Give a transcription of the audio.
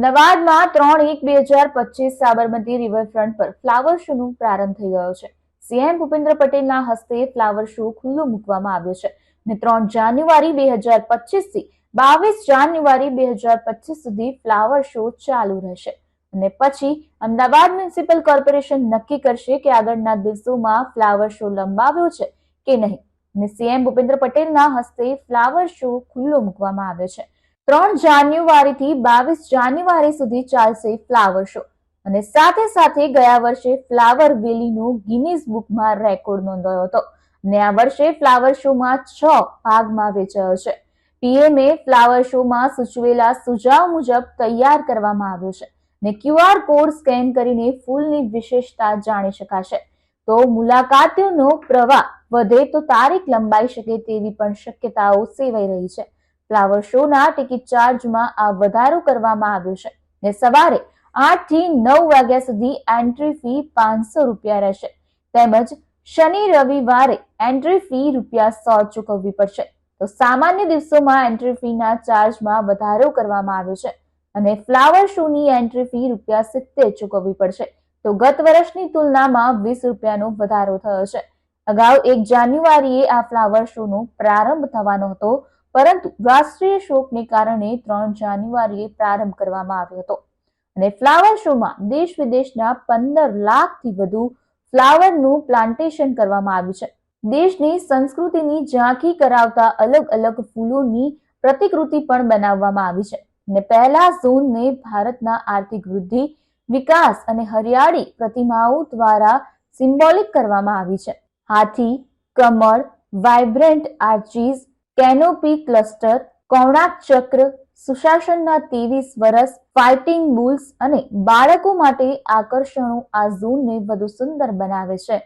અમદાવાદમાં ત્રણ એક બે હજાર પચીસ સાબરમતી રિવરફ્રન્ટ પર ફ્લાવર શોનો પ્રારંભ થઈ ગયો છે. સીએમ ભૂપેન્દ્ર પટેલના હસ્તે ફ્લાવર શો ખુલ્લો મૂકવામાં આવ્યો છે અને ત્રણ જાન્યુઆરી બે હજાર પચીસથી બાવીસ જાન્યુઆરી બે હજાર પચીસ સુધી ફ્લાવર શો ચાલુ રહેશે. અને પછી અમદાવાદ મ્યુનિસિપલ કોર્પોરેશન નક્કી કરશે કે આગળના દિવસોમાં ફ્લાવર શો લંબાવ્યો છે કે નહીં. અને સીએમ ભૂપેન્દ્ર પટેલના હસ્તે ફ્લાવર શો ખુલ્લો મૂકવામાં આવ્યો છે. ત્રણ જાન્યુઆરીથી બાવીસ જાન્યુઆરી સુધી ચાલશે ફ્લાવર શો. અને સાથે સાથે ગયા વર્ષે ફ્લાવર વેલીનો ગિનીઝ બુકમાં રેકોર્ડ નોંધાયો હતો. અને આ વર્ષે ફ્લાવર શોમાં છ ભાગમાં વેચાયો છે. પીએમએ ફ્લાવર શોમાં સૂચવેલા સુઝાવ મુજબ તૈયાર કરવામાં આવ્યો છે. ને ક્યુઆર કોડ સ્કેન કરીને ફૂલની વિશેષતા જાણી શકાશે. તો મુલાકાતીઓનો પ્રવાહ વધે તો તારીખ લંબાઈ શકે તેવી પણ શક્યતાઓ સેવાઈ રહી છે. ફ્લાવર શોના ટિકિટ ચાર્જમાં આ વધારો કરવામાં આવ્યો છે ને સવારે આઠથી નવ વાગ્યા સુધી એન્ટ્રી ફી પાંચસો રૂપિયા રહેશે. તેમજ શનિ, રવિવારે એન્ટ્રી ફી રૂપિયા સો ચૂકવવી પડશે. તો સામાન્ય દિવસોમાં એન્ટ્રી ફીના ચાર્જમાં વધારો કરવામાં આવ્યો છે અને ફ્લાવર શોની એન્ટ્રી ફી રૂપિયા સિત્તેર ચૂકવવી પડશે. તો ગત વર્ષની તુલનામાં વીસ રૂપિયાનો વધારો થયો છે. અગાઉ એક જાન્યુઆરીએ આ ફ્લાવર શોનો પ્રારંભ થવાનો હતો પરંતુ રાષ્ટ્રીય શોકને કારણે ત્રણ જાન્યુઆરીએ પ્રારંભ કરવામાં આવ્યો હતો. અને ફ્લાવર શોમાં દેશ વિદેશના પંદર લાખથી વધુ ફ્લાવરનું પ્લાન્ટેશન કરવામાં આવ્યું છે. દેશની સંસ્કૃતિની ઝાંખી કરાવતા અલગ અલગ ફૂલોની પ્રતિકૃતિ પણ બનાવવામાં આવી છે. અને પહેલા ઝોનને ભારતના આર્થિક વૃદ્ધિ, વિકાસ અને હરિયાળી પ્રતિમાઓ દ્વારા સિમ્બોલિક કરવામાં આવી છે. હાથી, કમળ, vibrant arches canopy cluster Konark Chakra, સુશાસનના ત્રેવીસ વર્ષ ફાઇટિંગ બુલ્સ અને બાળકો માટે આકર્ષણો આ ઝોનને વધુ સુંદર બનાવે છે.